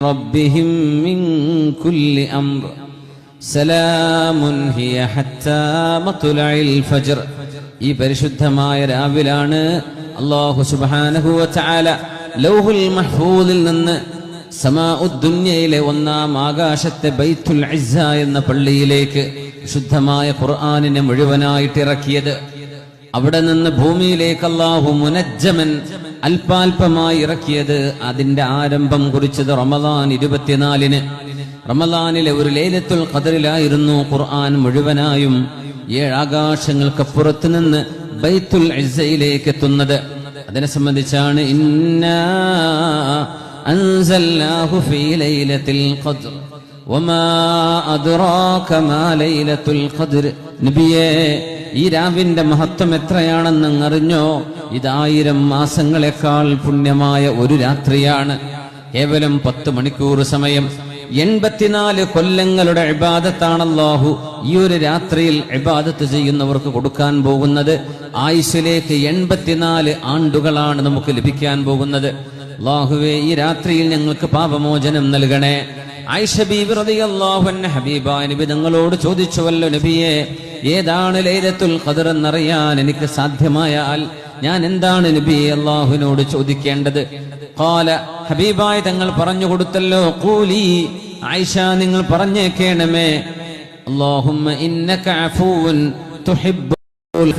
ربهم من كل أمر سلام هي حتى مطلع الفجر ഈ പരിശുദ്ധമായ രാവിലാണ് അള്ളാഹു സുബ്ഹാനഹു വതആല ലൗഹുൽ മഹ്ഫൂദിൽ നിന്ന് സമാ ഉദ്ദുന്യയിലെ ഒന്നാം ആകാശത്തെ ബൈത്തുൽ ഇസ്സ എന്ന പള്ളിയിലേക്ക് ശുദ്ധമായ ഖുർആനിനെ മുഴുവനായിട്ട് ഇറക്കിയത് അവിടെ നിന്ന് ഭൂമിയിലേക്ക് അള്ളാഹു മുനജ്ജമൻ അല്പാൽപമായി ഇറക്കിയത് അതിന്റെ ആരംഭം കുറിച്ചത് റമദാൻ ഇരുപത്തിനാലിന്. റമദാനിലെ ഒരു ലേലത്തുൽ ഖദറിലായിരുന്നു ഖുർആൻ മുഴുവനായും ഏഴാകാശങ്ങൾക്കപ്പുറത്ത് നിന്ന് ബൈത്തുൽ ഇസയിലേക്ക് എത്തുന്നത് അതിനെ സംബന്ധിച്ചാണ് ഇന്നാ നബിയേ ഈ രാവിന്റെ മഹത്വം എത്രയാണെന്ന് അറിഞ്ഞോ ഇതായിരം മാസങ്ങളെക്കാൾ പുണ്യമായ ഒരു രാത്രിയാണ്. കേവലം പത്ത് മണിക്കൂർ സമയം. എൺപത്തിനാല് കൊല്ലങ്ങളുടെ അബാദത്താണല്ലാഹു ഈ ഒരു രാത്രിയിൽ ഇബാദത്ത് ചെയ്യുന്നവർക്ക് കൊടുക്കാൻ പോകുന്നത്. ആയുസിലേക്ക് എൺപത്തിനാല് ആണ്ടുകളാണ് നമുക്ക് ലഭിക്കാൻ പോകുന്നത്. അള്ളാഹുവെ ഈ രാത്രിയിൽ ഞങ്ങൾക്ക് പാപമോചനം നൽകണേ. ആയിഷ ബീബി റളിയല്ലാഹു അൻഹ ഹബീബായ നബി നിങ്ങളോട് ചോദിച്ചുവല്ലോ നബിയെ ഏതാണ് ലൈലത്തുൽ ഖദർ എന്നറിയാൻ എനിക്ക് സാധ്യമായാൽ ഞാൻ എന്താണ് നബി അള്ളാഹുവിനോട് ചോദിക്കേണ്ടത്? ഖാല ഹബീബായ തങ്ങൾ പറഞ്ഞു കൊടുത്തല്ലോ കൂലി ആയിഷ നിങ്ങൾ പറഞ്ഞേക്കേണമേ. ഇന്നക അഫൂൻ തുഹിബ്ബുൽ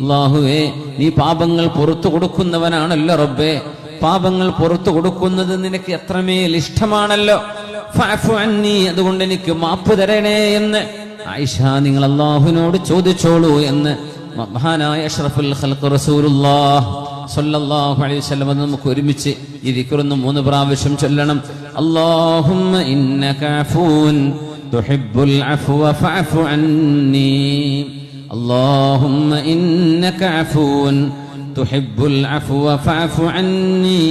അല്ലാഹുവേ നീ പാപങ്ങൾ പുറത്തു കൊടുക്കുന്നവനാണല്ലോ റബ്ബേ. പാപങ്ങൾ പുറത്തു കൊടുക്കുന്നത് നിനക്ക് എത്രമേൽ ഇഷ്ടമാണല്ലോ? അതുകൊണ്ട് എനിക്ക് മാപ്പ് തരണേ എന്ന്. ആയിഷ നിങ്ങൾ അള്ളാഹുവിനോട് ചോദിച്ചോളൂ എന്ന്. മഹാനായ അഷ്റഫുൽ ഖൽഖ് റസൂലുള്ളാഹ് സല്ലല്ലാഹു അലൈഹി വസല്ലം നമുക്ക് ഒരുമിച്ച് ഈ ദിക്റൊന്ന് മൂന്ന് പ്രാവശ്യം ചൊല്ലണം. അല്ലാഹുമ്മ ഇന്നക അഫൂൻ തുഹിബ്ബുൽ അഫ്വ ഫഅഫു അന്നി. അല്ലാഹുമ്മ ഇന്നക അഫൂൻ തുഹിബ്ബുൽ അഫ്വ ഫഅഫു അന്നി.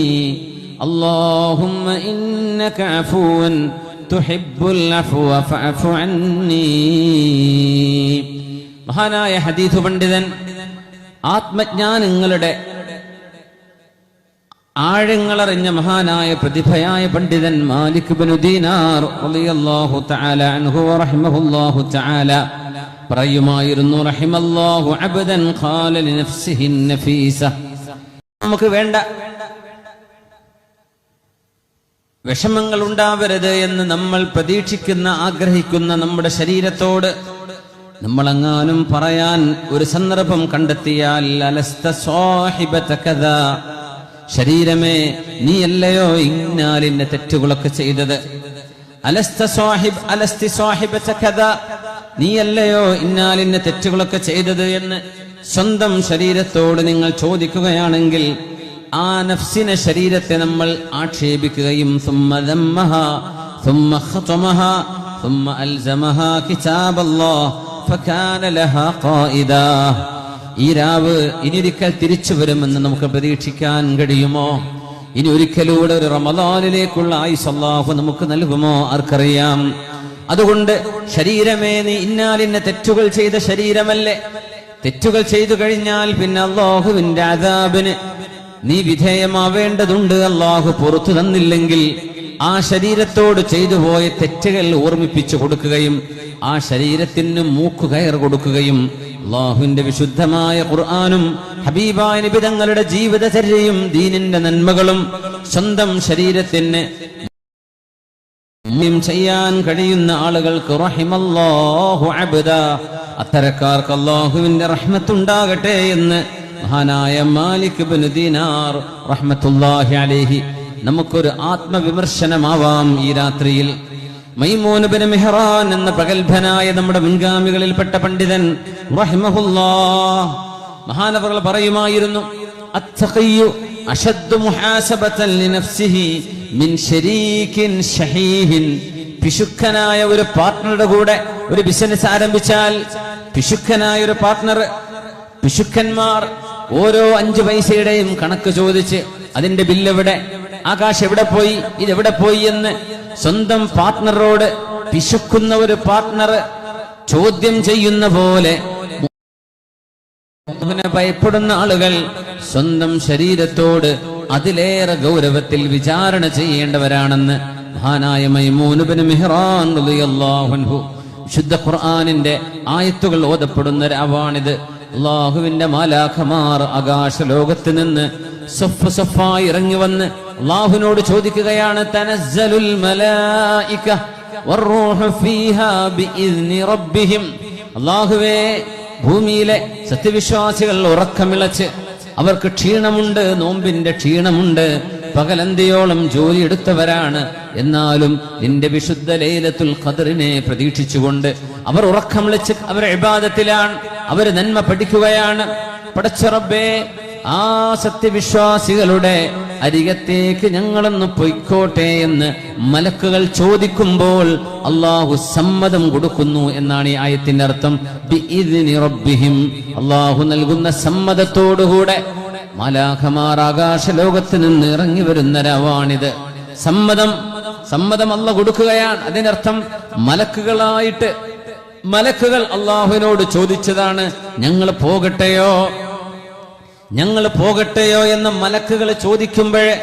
اللهم إنك عفو تحب العفو فاعف عني മഹാനായ ഹദീഥ് പണ്ഡിതൻ ആത്മജ്ഞാനങ്ങളുടെ ആഴങ്ങളറിഞ്ഞ മഹാനായ പ്രതിഭയായ പണ്ഡിതൻ മാലിക് ബിനു ദീനാർ റളിയല്ലാഹു തആല അൻഹു വറഹിമഹുല്ലാഹു തആല പറയുമായിരുന്നു റഹിമല്ലാഹു അബ്ദൻ ഖാല ലിനഫ്സിഹി നഫീസ നമുക്ക് വേണ്ട വിഷമങ്ങൾ ഉണ്ടാവരുത് എന്ന് നമ്മൾ പ്രതീക്ഷിക്കുന്ന ആഗ്രഹിക്കുന്ന നമ്മുടെ ശരീരത്തോട് നമ്മളെങ്ങാനും പറയാൻ ഒരു സന്ദർഭം കണ്ടെത്തിയാൽ അലസ്ത സ്വാഹിബത ശരീരമേ നീയല്ലയോ ഇന്നാലിന്റെ തെറ്റുകളൊക്കെ ചെയ്തത്. അലസ്ത സ്വാഹിബ് അലസ്തി സ്വാഹിബത്ത കഥ നീയല്ലയോ ഇന്നാലിന്റെ തെറ്റുകളൊക്കെ ചെയ്തത് എന്ന് സ്വന്തം ശരീരത്തോട് നിങ്ങൾ ചോദിക്കുകയാണെങ്കിൽ ആ നഫ്സിനെ ശരീരത്തെ നമ്മൾ ആക്ഷേപിക്കുകയും ഈ രാവ് ഇനിയൊരിക്കൽ തിരിച്ചു വരുമെന്ന് നമുക്ക് പ്രതീക്ഷിക്കാൻ കഴിയുമോ? ഇനി ഒരിക്കലൂടെ ഒരു റമദാനിലേക്കുള്ള ആയി അള്ളാഹു നമുക്ക് നൽകുമോ? ആർക്കറിയാം. അതുകൊണ്ട് ശരീരമേ നീ ഇന്നാലിന്നെ തെറ്റുകൾ ചെയ്ത ശരീരമല്ലേ? തെറ്റുകൾ ചെയ്തു കഴിഞ്ഞാൽ പിന്നെ അള്ളാഹുവിന്റെ അതാബിന് നീ വിധേയമാവേണ്ടതുണ്ട്. അള്ളാഹു പുറത്തു തന്നില്ലെങ്കിൽ ആ ശരീരത്തോട് ചെയ്തു പോയ തെറ്റുകൾ ഓർമ്മിപ്പിച്ചു കൊടുക്കുകയും ആ ശരീരത്തിന് മൂക്കുകയർ കൊടുക്കുകയും അള്ളാഹുവിന്റെ വിശുദ്ധമായ ഖുർആാനും ഹബീബായ നിബിതങ്ങളുടെ ജീവിതചര്യയും ദീനിന്റെ നന്മകളും സ്വന്തം ശരീരത്തിന് ചെയ്യാൻ കഴിയുന്ന ആളുകൾക്ക് അത്തരക്കാർക്ക് അള്ളാഹുവിന്റെ റഹ്മത്തുണ്ടാകട്ടെ എന്ന് മഹാനായ മാലിക് ഇബ്നു ദീനാർ റഹ്മത്തുള്ളാഹി അലൈഹി നമുക്കൊരു ആത്മവിമർശനമാവാം ഈ രാത്രിയിൽ. മൈമൂൻ ബിൻ മെഹ്റാൻ എന്ന പ്രഗത്ഭനായ നമ്മുടെ മുൻഗാമികളിൽപ്പെട്ട പണ്ഡിതൻ റഹിമഹുല്ലാഹ് മഹാനവകൾ പറയുമായിരുന്നു പിശുക്കനായ ഒരു പാർട്ട്ണറുടെ കൂടെ ഒരു ബിസിനസ് ആരംഭിച്ചാൽ പിശുക്കനായ ഒരു പാർട്ട്ണർ പിശുക്കന്മാർ ഓരോ അഞ്ചു പൈസയുടെയും കണക്ക് ചോദിച്ച് അതിന്റെ ബില്ലെവിടെ? ആകാശ് എവിടെ പോയി? ഇതെവിടെ പോയി എന്ന് സ്വന്തം പാർട്ട്ണറോട് പിശുക്കുന്ന ഒരു പാർട്ണർ ചോദ്യം ചെയ്യുന്ന പോലെ ഭയപ്പെടുന്ന ആളുകൾ സ്വന്തം ശരീരത്തോട് അതിലേറെ ഗൗരവത്തിൽ വിചാരണ ചെയ്യേണ്ടവരാണെന്ന് മഹാനായ മൈമൂനുബിന് മിഹ്റാൻ വിശുദ്ധ ഖുർആനിന്റെ ആയത്തുകൾ ഓതപ്പെടുന്ന രാവാണിത് അള്ളാഹുവിന്റെ മാലാഖമാർ ആകാശ ലോകത്ത് നിന്ന് സൊഫ് സൊഫായി ഇറങ്ങി വന്ന് അള്ളാഹുവിനോട് ചോദിക്കുകയാണ് തനസ്സലുൽ മലായിക വറൂഹു ഫീഹാ ബിഇസ്നി റബ്ബിഹിം. അള്ളാഹുവേ ഭൂമിയിലെ സത്യവിശ്വാസികൾ ഉറക്കമിളച്ച് അവർക്ക് ക്ഷീണമുണ്ട് നോമ്പിന്റെ ക്ഷീണമുണ്ട് പകലന്തിയോളം ജോലി എടുത്തവരാണ്. എന്നാലും നിന്റെ വിശുദ്ധ ലൈലത്തുൽ ഖദറിനെ പ്രതീക്ഷിച്ചുകൊണ്ട് അവർ ഉറക്കമിളച്ച് അവർ ഇബാദത്തിലാണ്. അവർ നന്മ പഠിക്കുകയാണ്. പടച്ചറബേ ആ സത്യവിശ്വാസികളുടെ അരികത്തേക്ക് ഞങ്ങളൊന്ന് പൊയ്ക്കോട്ടെ എന്ന് മലക്കുകൾ ചോദിക്കുമ്പോൾ അള്ളാഹു സമ്മതം കൊടുക്കുന്നു എന്നാണ് ഈ ആയത്തിന്റെ അർത്ഥം. അള്ളാഹു നൽകുന്ന സമ്മതത്തോടുകൂടെ മലാഖമാർ ആകാശ ലോകത്ത് നിന്ന് ഇറങ്ങി വരുന്ന രവാണിത്. സമ്മതം സമ്മതം അല്ല കൊടുക്കുകയാണ്. അതിനർത്ഥം മലക്കുകളായിട്ട് മലക്കുകൾ അള്ളാഹുവിനോട് ചോദിച്ചതാണ് ഞങ്ങൾ പോകട്ടെയോ? ഞങ്ങൾ പോകട്ടെയോ? എന്ന് മലക്കുകൾ ചോദിക്കുമ്പോഴേ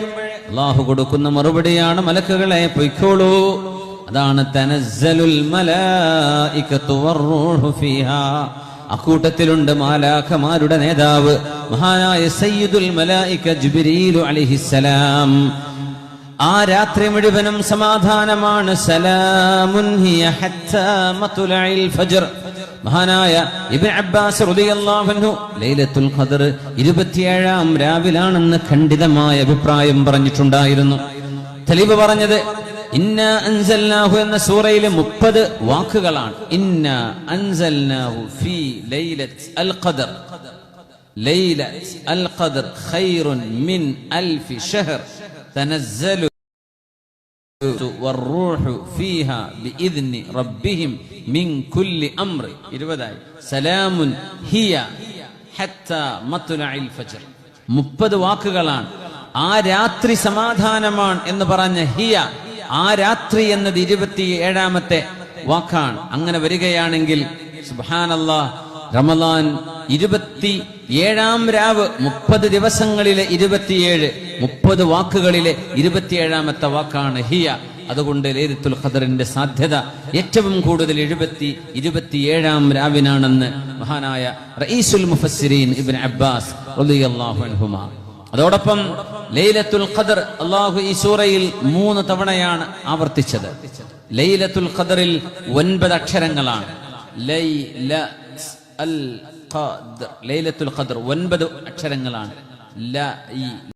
അള്ളാഹു കൊടുക്കുന്ന മറുപടിയാണ് മലക്കുകളെ പൊയ്ക്കോളൂ. അതാണ് തനസ്സലുൽ അക്കൂട്ടത്തിലുണ്ട് മാലാഖമാരുടെ നേതാവ് മഹാനായ സയ്യിദുൽ മലായിക്ക ജുബിരീലു അലൈഹിസ്സലാം. ആ രാത്രി മുഴുവനും സമാധാനമാണ്. മഹാനായ അബ്ബാസ് ലൈലത്തുൽ 27ആം രാവിലാണെന്ന് ഖണ്ഡിതമായ അഭിപ്രായം പറഞ്ഞിട്ടുണ്ടായിരുന്നു. തെളിവ് പറഞ്ഞത് ഇന്ന അൻസൽനാഹു എന്ന സൂറയിലെ മുപ്പത് വാക്കുകളാണ്. ഇന്ന അൻസൽനാഹു ഫീ ലൈലത്ത് അൽ ഖദർ. ലൈലത്ത് അൽ ഖദർ ഖൈറുൻ മിൻ അൽഫി ഷഹർ തനസ്സലു ഇരുപതായി. മുപ്പത് വാക്കുകളാണ്. ആ രാത്രി സമാധാനമാണ് എന്ന് പറഞ്ഞ ഹിയ ആ രാത്രി എന്നത് ഇരുപത്തി ഏഴാമത്തെ വാക്കാണ്. അങ്ങനെ വരികയാണെങ്കിൽ സുബാനല്ല റമലാൻ ഇരുപത്തി ഏഴാം രാവ് മുപ്പത് ദിവസങ്ങളിലെ ഇരുപത്തിയേഴ്. മുപ്പത് വാക്കുകളിലെ ഇരുപത്തിയേഴാമത്തെ വാക്കാണ് ഹിയ. അതുകൊണ്ട് ലേരിത്തുൽ ഖദറിന്റെ സാധ്യത ഏറ്റവും കൂടുതൽ എഴുപത്തി ഇരുപത്തിയേഴാം രാവിനാണെന്ന് മഹാനായ റഈസുൽ മുഫസ്സിരീൻ ഇബ്നു അബ്ബാസ് അൻഹുമാ. അതോടൊപ്പം ലൈലത്തുൽ ഖദർ അള്ളാഹു ഈ സൂറയിൽ മൂന്ന് തവണയാണ് ആവർത്തിച്ചത്. ലൈലത്തുൽ ഖദറിൽ ഒൻപത് അക്ഷരങ്ങളാണ്. ലൈലത്തുൽ ഖദർ ഒൻപത് അക്ഷരങ്ങളാണ്.